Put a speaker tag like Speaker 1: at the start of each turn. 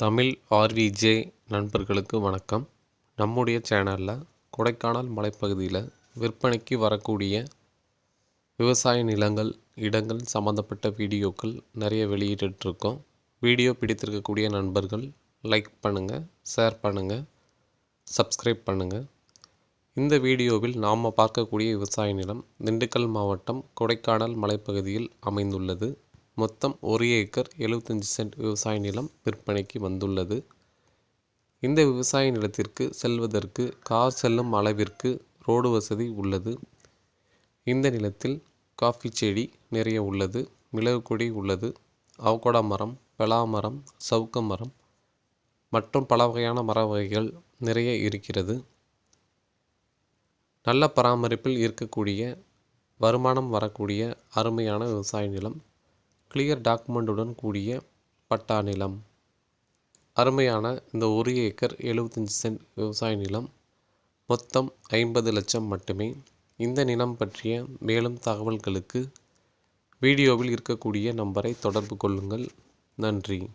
Speaker 1: தமிழ் ஆர்விஜே நண்பர்களுக்கு வணக்கம். நம்முடைய சேனலில் கொடைக்கானல் மலைப்பகுதியில் விற்பனைக்கு வரக்கூடிய விவசாய நிலங்கள் இடங்கள் சம்மந்தப்பட்ட வீடியோக்கள் நிறைய வெளியிட்டுருக்கோம். வீடியோ பிடித்திருக்கக்கூடிய நண்பர்கள் லைக் பண்ணுங்கள் ஷேர் பண்ணுங்கள் சப்ஸ்கிரைப் பண்ணுங்கள் இந்த வீடியோவில் நாம் பார்க்கக்கூடிய விவசாய நிலம் திண்டுக்கல் மாவட்டம் கொடைக்கானல் மலைப்பகுதியில் அமைந்துள்ளது. மொத்தம் ஒரு ஏக்கர் எழுபத்தஞ்சி சென்ட் விவசாய நிலம் விற்பனைக்கு வந்துள்ளது. இந்த விவசாய நிலத்திற்கு செல்வதற்கு கார் செல்லும் அளவிற்கு ரோடு வசதி உள்ளது. இந்த நிலத்தில் காஃபி செடி நிறைய உள்ளது மிளகு கொடி உள்ளது அவகோடா மரம் பலா மரம் சவுக்க மரம் மற்றும் பல வகையான மர வகைகள் நிறைய இருக்கிறது. நல்ல பராமரிப்பில் இருக்கக்கூடிய வருமானம் வரக்கூடிய அருமையான விவசாய நிலம் கிளியர் டாக்குமெண்ட்டுடன் கூடிய பட்டா நிலம். அருமையான இந்த ஒரு ஏக்கர் எழுபத்தஞ்சி சென்ட் விவசாய நிலம். மொத்தம் ஐம்பது லட்சம் மட்டுமே. இந்த நிலம் பற்றிய மேலும் தகவல்களுக்கு வீடியோவில் இருக்கக்கூடிய நம்பரை தொடர்பு கொள்ளுங்கள். நன்றி.